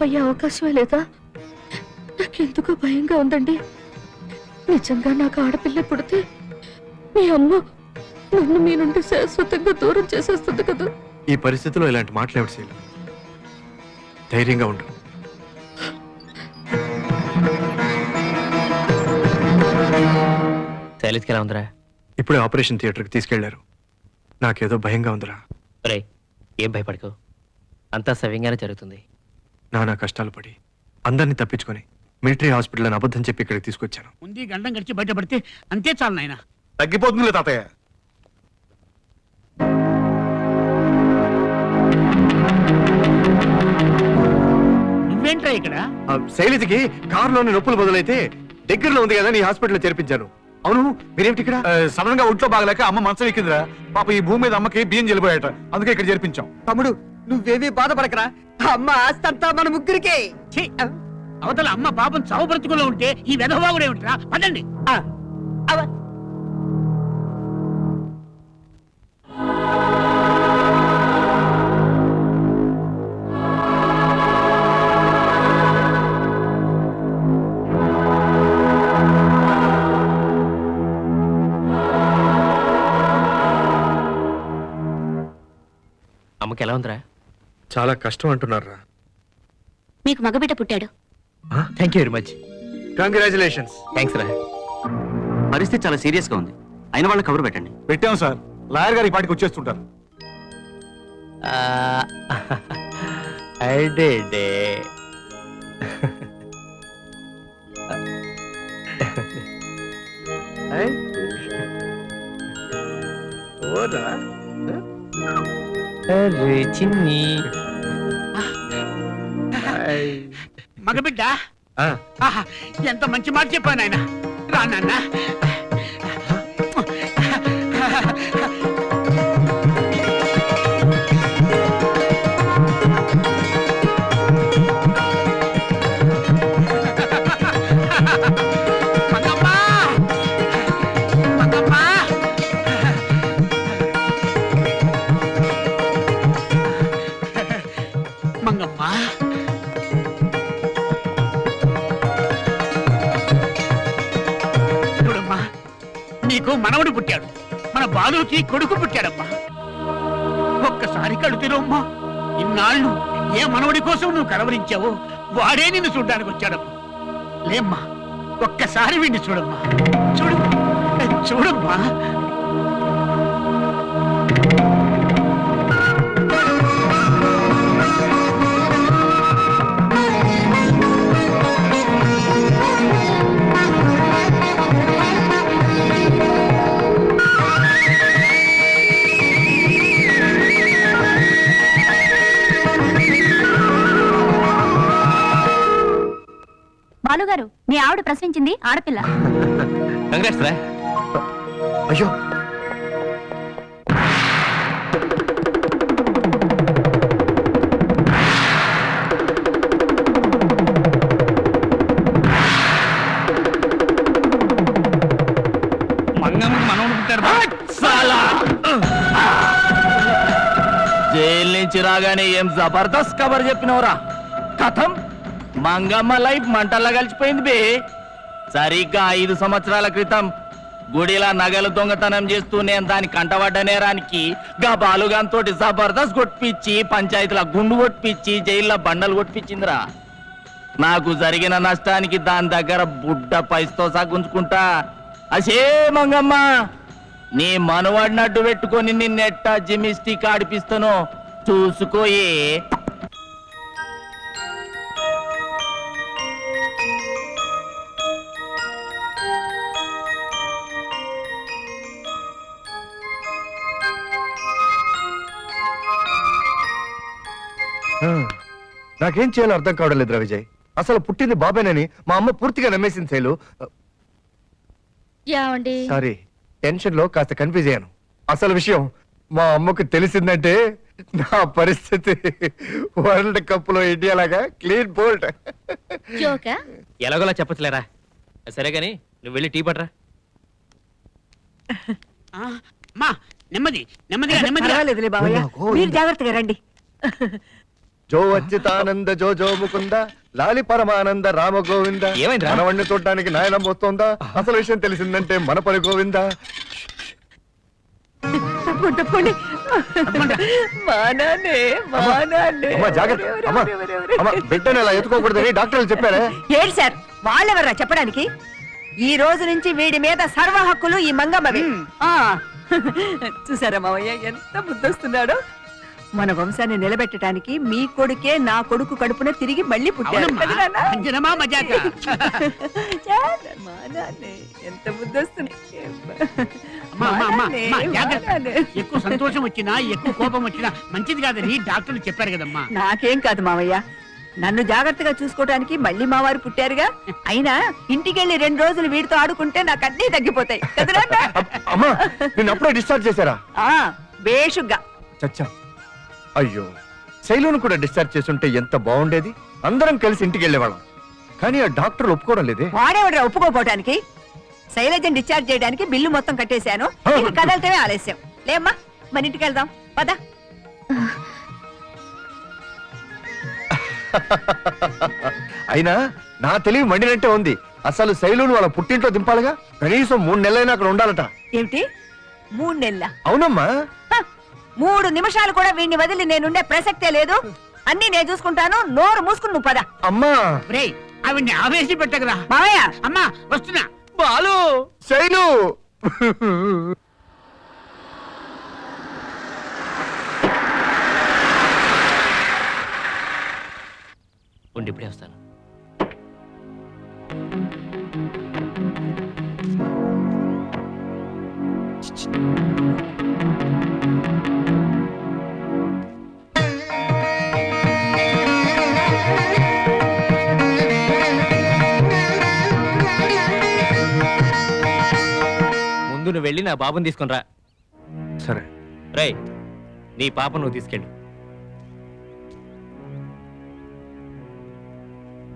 రేపు అయ్యే అవకాశమే లేదా? నాకెందుకో భయంగా ఉందండి. నిజంగా నాకు ఆడపిల్ల పుడితే మీ అమ్మ నన్ను మీ నుండి శాశ్వతంగా దూరం చేసేస్తుంది కదా. ఈ పరిస్థితిలో ఇలాంటి మాట్లాడి శైలు ధైర్యంగా ఉండు. శైలజ్కి ఎలా ఉందిరా? ఇప్పుడే ఆపరేషన్ థియేటర్కి తీసుకెళ్ళారు. నాకేదో భయంగా ఉందిరా. రే ఏం భయపడకు. అంతా సవ్యంగానే జరుగుతుంది. నానా కష్టాలు పడి అందరినీ తప్పించుకొని మిలిటరీ హాస్పిటల్ అని అబద్ధం చెప్పి ఇక్కడికి తీసుకొచ్చాను. ఉంది గండం గడిచి బయటపడితే అంతే చాలు నాయన. తగ్గిపోతుందిలే తాతయ్య. నువ్వేంట్రా ఇక్కడ? ఆ, శైలజకి కారులోని నొప్పులు బదులైతే దగ్గరలో ఉంది కదా నీ హాస్పిటల్లో చేర్పించాను. అవును మీరేమిటి ఇక్కడ? సడన్గా ఒంట్లో బాగలేక అమ్మ మంచం ఎక్కిందిరా పాప ఈ భూమి మీద అమ్మకి బియ్యం చెల్లిపోయాట అందుకే ఇక్కడ చేర్పించాం. తమ్ముడు నువ్వేమీ బాధపడకరా అమ్మ ఆస్తంతా మన ముగ్గురికే ఛీ! అవతల అమ్మ పాపం చావు బ్రతుకులో ఉంటే ఈ వెధవాగుడు ఏమిట్రా పదండి ఆ, అవ. అమ్మకి ఎలా ఉందిరా చాలా కష్టం అంటున్నారా మీకు మగబిడ్డ పుట్టాడు. Thank you very much congratulations thanks రా పరిస్థితి చాలా సీరియస్గా ఉంది. అయిన వాళ్ళని కబురు పెట్టండి. పెట్టాం సార్. లాయర్ గారు ఈ పాటికి వచ్చేస్తుంటారు. అరే చిన్ని మగబిడ్డ ఆహా, ఎంత మంచి మాట చెప్పాను ఆయన రా నాన్న మంగమ్మా! నీకు మనవడు పుట్టాడు. మన బాలుకి కొడుకు పుట్టాడమ్మా. ఒక్కసారి కళ్ళు ఇన్నాళ్ళు ఏ మనవడి కోసం నువ్వు కలవరించావో వాడే నిన్ను చూడ్డానికి వచ్చాడమ్మా. లేమ్మా ఒక్కసారి వీడిని చూడమ్మా. చూడు చూడమ్మా. బాలుగారు మీ ఆవిడ ప్రశ్నించింది ఆడపిల్ల. రా. అయ్యో. మంగమ్మకి మనవడు పుట్టాడు జైలు నుంచి రాగానే ఏం జబర్దస్త్ కబర్ చెప్పినవరా? కథం మంగమ్మ లైఫ్ మంటల్లా కలిసిపోయింది బే. సరిగ్గా ఐదు సంవత్సరాల క్రితం గుడిలా నగలు దొంగతనం చేస్తూ నేను దాని కంటపడ్డ నేరానికి గా బాలుగాంతో జబర్దస్త్ కొట్టించి పంచాయతీల గుండు కొట్టించి జైల్లో బండలు కొట్టిపించిందిరా నాకు జరిగిన నష్టానికి దాని దగ్గర బుడ్డ పైస్తో సగుంచుకుంటా అసే మంగమ్మ నీ మనవాడినట్టు పెట్టుకొని నిన్నెట్టా జిమిస్టిక్ ఆడిపిస్తాను చూసుకోయే. నాకేం చేయాలో అర్థం కావడం లేదురా విజయ్ అసలు పుట్టింది బాబేనని మా అమ్మ పూర్తిగా నమ్మేసింది శైలు. యావండి సారీ టెన్షన్లో కాస్త కన్ఫ్యూజ్ అయ్యాను. అసలు విషయం మా అమ్మకు తెలిసిందంటే నా పరిస్థితి వరల్డ్ కప్లో ఇండియా లాగా క్లీన్ బోల్ట్ జోకా? ఎలాగోలా చెప్పచ్చులేరా సరే గాని నువ్వు వెళ్ళి టీ పట్రా ఆ, అమ్మా నెమ్మది నెమ్మదిగా నెమ్మదిగా. పర్వాలేదులే బావయ్య. మీరు జాగ్రత్తగా రండి. జో అచ్యుతానంద జో జో ముకుంద లాలి పరమానంద రామ గోవింద? మనవణ్ణి చూడడానికి నాయనం వస్తోందా? అసలు విషయం తెలిసిందంటే మన పని గోవింద. బిడ్డను ఇలా ఎత్తుకోకూడదని డాక్టర్లు చెప్పారే? ఏడు సార్ వాళ్ళెవర్రా చెప్పడానికి? ఈ రోజు నుంచి వీడి మీద సర్వ హక్కులు ఈ మంగమ్మవి. ఆ. చూసారా మావయ్య ఎంత ముద్దొస్తున్నాడో మన వంశాన్ని నిలబెట్టడానికి మీ కొడుకే నా కొడుకు కడుపున తిరిగి మళ్ళీ పుట్టాడు అవునమ్మా. కదా నాన్న? అంజనమా మజాక? చాలా మా నాన్నే, ఎంత ముద్దొస్తుంది అమ్మా, అమ్మా, అమ్మా, మా అమ్మా, నాన్నే, జాగ్రత్త. మా నాన్నే. ఎక్కువ సంతోషం వచ్చినా ఎక్కువ కోపం వచ్చినా మంచిది కాదని డాక్టర్లు చెప్పారు కదమ్మా. నాకేం కాదు మావయ్య. నన్ను జాగ్రత్తగా చూసుకోవడానికి మళ్ళీ మా వారు పుట్టారుగా. అయినా ఇంటికెళ్ళి రెండు రోజులు వీడితో ఆడుకుంటే నాకు అన్నీ తగ్గిపోతాయి. కదా నాన్న? అప్- అమ్మా నిన్ను అప్పుడే డిశ్చార్జ్ చేశారా? ఆ బేషుగ్గా. చచ్చా. అయ్యో శైలును కూడా డిశ్చార్జ్ చేస్తుంటే ఎంత బాగుండేది? అందరం కలిసి ఇంటికి వెళ్ళేవాళ్ళం. కానీ ఆ డాక్టర్ ఒప్పుకోవడం లేదే. వాడేవాడ్రా ఒప్పుకోపోవటానికి శైలజని డిశ్చార్జ్ చేయడానికి బిల్లు మొత్తం కట్టేశాను. ఇక కదలటమే ఆలస్యం. లేమ్మా మన ఇంటికి వెళ్దాం. పద. అయినా నా తెలివి మండినట్టే ఉంది. అసలు శైలును వాళ్ళ పుట్టింట్లో దింపాలిగా? కనీసం మూడు నెలలైనా అక్కడ ఉండాలట. ఏమిటి? మూడు నెలల? అవునమ్మా. మూడు నిమిషాలు కూడా వీడిని వదిలి నేనుండే ప్రసక్తే లేదు. అన్ని నేను చూసుకుంటాను. నోరు మూసుకుని నువ్వు పద. అమ్మా! రే ఆవిడ్ని ఆవేశ పెట్టకరా. మావయ్య! అమ్మా వస్తున్నా. బాలు! శైలు! ఉండి ఇప్పుడే వస్తాను. ముందు నువ్వు వెళ్ళి నా బాబుని తీసుకుని రా. సరే. రేయ్ నీ పాప నువ్వు తీసుకెళ్ళు.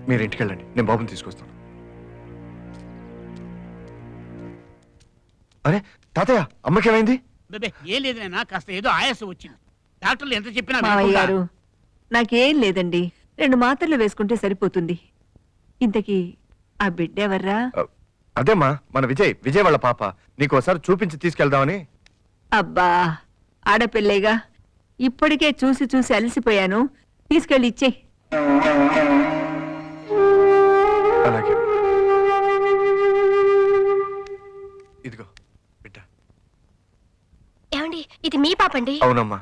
మీరు ఇంటికి వెళ్ళండి నేను బాబుని తీసుకొస్తాను. అరే తాతయ్య అమ్మకేమైంది? బేబే ఏం లేదు నాయనా కాస్త ఏదో ఆయాసం వచ్చింది. డాక్టర్లు ఎంత చెప్పినా మావయ్య వినకుండా. గారు నాకేం లేదండి. రెండు మాత్రలు వేసుకుంటే సరిపోతుంది. ఇంతకీ ఆ బిడ్డ ఎవర్రా అదేమ్మా మన విజయ్ విజయ్ వాళ్ళ పాప. నీకు ఒకసారి చూపించి తీసుకెళ్దామని. అబ్బా ఆడపిల్లేగా. ఇప్పటికే చూసి చూసి అలసిపోయాను. తీసుకెళ్ళి ఇచ్చేయ్ అలాగే. ఇదిగో బిడ్డ. ఏమండి ఇది మీ పాపండి? అవునమ్మా.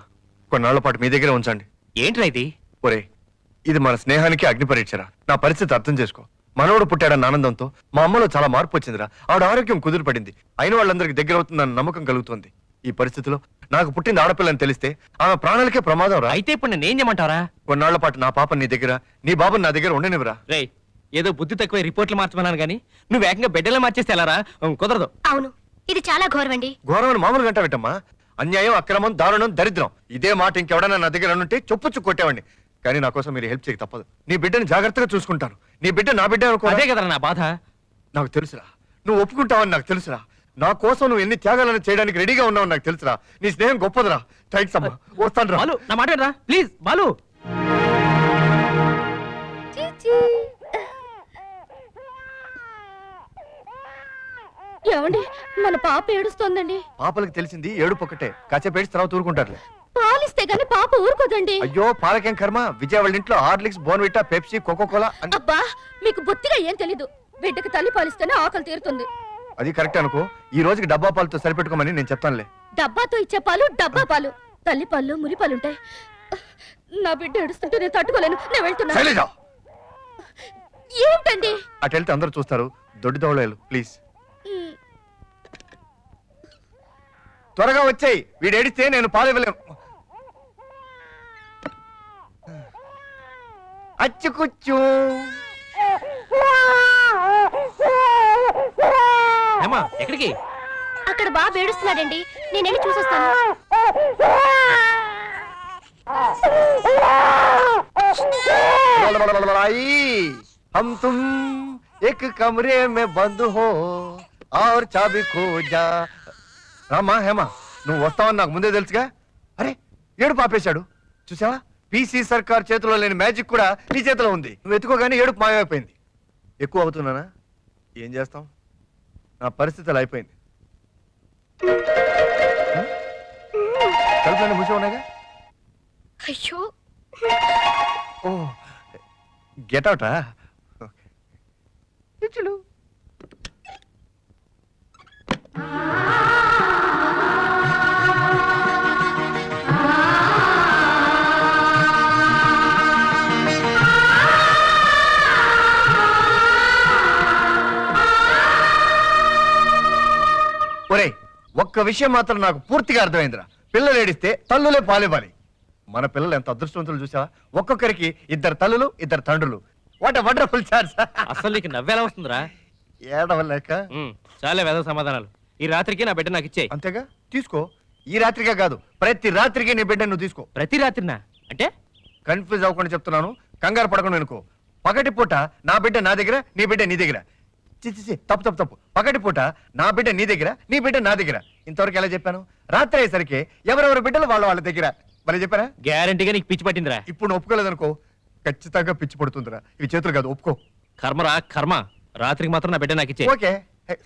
కొన్నాళ్ళ పాటు మీ దగ్గరే ఉంచండి. ఏంట్రా ఇది? ఒరే ఇది మన స్నేహానికి అగ్ని పరీక్షరా. నా పరిస్థితి అర్థం చేసుకో. మనవడు పుట్టాడన్న ఆనందంతో మా అమ్మలో చాలా మార్పు వచ్చిందిరా. ఆవిడ ఆరోగ్యం కుదురుపడింది. అయిన వాళ్ళందరికీ దగ్గర అవుతుందన్న నమ్మకం కలుగుతుంది. ఈ పరిస్థితిలో నాకు పుట్టింది ఆడపిల్లని తెలిస్తే ఆమె ప్రాణాలకే ప్రమాదం రా. అయితే ఇప్పుడు నేను ఏం చేయమంటావరా? కొన్నాళ్ళ పాటు నా పాప నీ దగ్గర నీ బాబు నా దగ్గర ఉండనివ్వరా? రేయ్ ఏదో బుద్ధి తక్కువ రిపోర్ట్లు మార్చమన్నాను కానీ నువ్వు ఏకంగా బిడ్డలో మార్చేస్తే ఎలారా? ఉం, కుదరదు. అవును ఇది చాలా ఘోరమండి. ఘోరమని మామూలు గంట పెట్టమ్మా అన్యాయం అక్రమం దారుణం దరిద్రం. ఇదే మాట ఇంకెవడన్నా నా దగ్గర ఉంటే చొప్పుచ్చు కొట్టేవాడిని. కానీ నా కోసం మీరు హెల్ప్ చేయక తప్పదు. నీ బిడ్డని జాగ్రత్తగా చూసుకుంటాను. నీ బిడ్డ నా బిడ్డ అనుకో అదే కదరా నా బాధ. నాకు తెలుసురా. నువ్వు ఒప్పుకుంటావని నాకు తెలుసురా. నా కోసం నువ్వు ఎన్ని త్యాగాలను చేయడానికి రెడీగా ఉన్నావు నాకు తెలుసురా. నీ స్నేహం గొప్పదిరా. థ్యాంక్స్ అమ్మా. వస్తాను రా. బాలు నా మాట రా ప్లీజ్ బాలు. ఏమండి మన పాప ఏడుస్తోందండి. పాపలకు తెలిసింది ఏడుపు ఒక్కటే. కాసేపు ఏడ్చి తర్వాత ఊరుకుంటారులే. పాలిస్తే గాని పాప ఊరుకోదండి. అయ్యో పాలకేం కర్మ? విజయ వాళ్ళ ఇంట్లో Horlicks Bournvita Pepsi Coca Cola అబ్బా మీకు బొత్తిగా ఏం తెలీదు. బిడ్డకి తల్లి పాలిస్తేనే ఆకలి తీరుతుంది. అది కరెక్ట్ అనుకో. ఈ రోజుకి డబ్బా పాలతో సరిపెట్టుకోమని నేను చెప్తానులే. డబ్బాతో ఇచ్చే పాలు డబ్బా పాలు. తల్లి పాలు మురి పాలు ఉంటాయి నా బిడ్డ ఏడుస్తుంటే నేను తట్టుకోలేను. నేను వెళ్తున్నా. శైలజ! ఏమిటండి అటు వెళ్తే అందరూ చూస్తారు. దొడ్డి దవడలు ప్లీజ్. త్వరగా వచ్చాయి. వీడు ఏడిస్తే నేను పాలు ఇవ్వలేను. అచ్చుకుచ్చు ఏమా ఎక్కడికి అక్కడ బాబు ఏడుస్తున్నాడండి నేను వెళ్ళి చూసొస్తాను हम तुम एक कमरे में बंद हो और चाबी खो जा రామా హేమా నువ్వు వస్తావని నాకు ముందే తెలుసుగా అరే ఏడు పాపేశాడు చూసావా పీసీ సర్కార్ చేతిలో లేని మ్యాజిక్ కూడా నీ చేతిలో ఉంది. నువ్వు ఎత్తుకోగానే ఏడుపు మాయమైపోయింది. ఎక్కువ అవుతున్నానా? ఏం చేస్తాం? నా పరిస్థితి అలా అయిపోయింది. కలుపులన్నీ మూసి ఉన్నాయిగా? అయ్యో! ఓ గెట్ అవుటా? ఒరే ఒక్క విషయం మాత్రం నాకు పూర్తిగా అర్థమైందిరా. పిల్లలు ఏడిస్తే తల్లులే పాలివ్వాలి. మన పిల్లలు ఎంత అదృష్టవంతులు చూసావా? ఒక్కొక్కరికి ఇద్దరు తల్లులు ఇద్దరు తండ్రులు. వాట్ వండర్ఫుల్ ఛాన్స్ అసలు నీకు నవ్వేలా వస్తుందిరా? ఏడవలేక. ఉమ్, చాలే వేద సమాధానాలు. ఈ రాత్రికి నా బిడ్డ నాకు ఇచ్చేయి అంతేగా? తీసుకో. ఈ రాత్రికే కాదు ప్రతి రాత్రికి నీ బిడ్డ నువ్వు తీసుకో. ప్రతి రాత్రినా? అంటే? కన్ఫ్యూజ్ అవ్వకుండా చెప్తున్నాను. కంగారు పడకుండా అనుకో పగటి పూట నా బిడ్డ నా దగ్గర నీ బిడ్డ నీ దగ్గర. చి చి, చి, తప్పు తప్పు తప్పు. పగటి పూట నా బిడ్డ నీ దగ్గర నీ బిడ్డ నా దగ్గర. ఇంతవరకు ఎలా చెప్పాను? రాత్రి అయ్యేసరికి ఎవరెవరి బిడ్డలు వాళ్ళ వాళ్ళ దగ్గర. మరి చెప్పారా? గ్యారంటీగా నీకు పిచ్చి పట్టిందిరా. ఇప్పుడు నువ్వు ఒప్పుకోలేదనుకో ఖచ్చితంగా పిచ్చి పడుతుందిరా. ఇవి చేతులు కాదు ఒప్పుకో. కర్మరా కర్మ. రాత్రికి మాత్రం నా బిడ్డ నాకు ఇచ్చే. ఓకే. హే,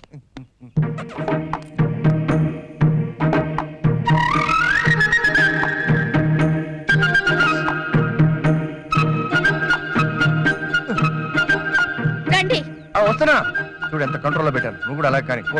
రండి. ఆ, వస్తున్నా. చూడు ఎంత కంట్రోల్లో పెట్టాను. నువ్వు కూడా అలా కానీ పో.